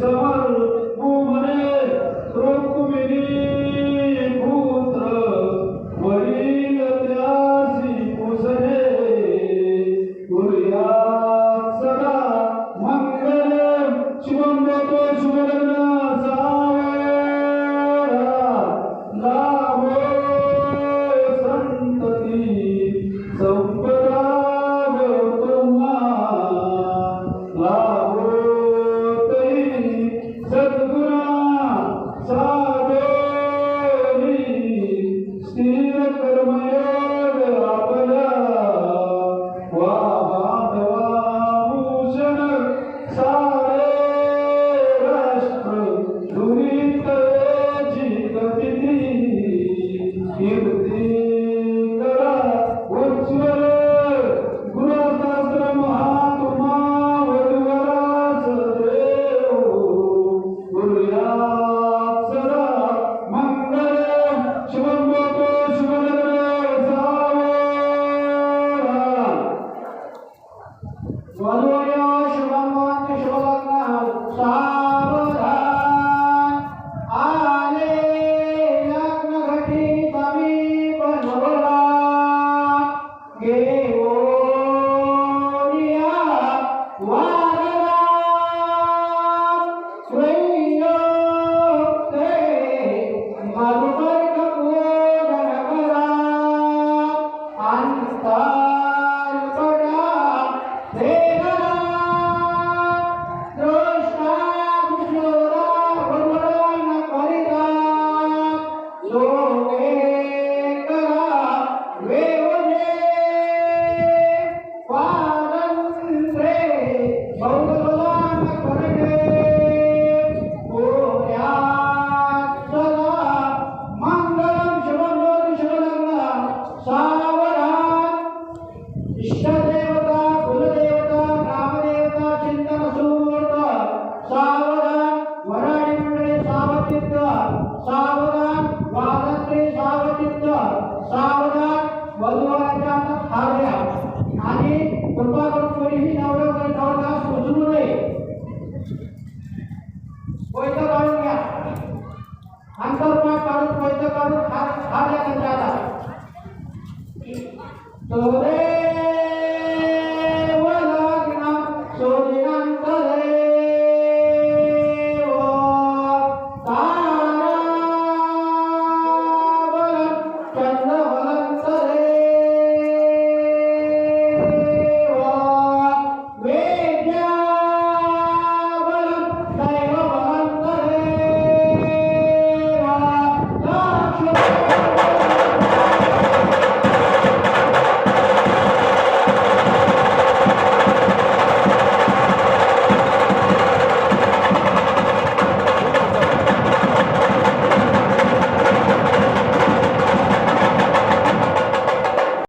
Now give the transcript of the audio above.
savar ਕਰਮਿਆ इष्टदेवता कुलदेवता ग्रामदेवता चिंतन सुमुहूर्त सावधान वराडी मंडळी सावचित्त सावधान वादत्री सावचित्त सावधान वधुवाराच्या हार आणि कृपा करून कोणीही नवऱ्यावर नवरदास उचलू नये. पैसा काढून घ्या. काढून पैसा काढून हार त्यांच्या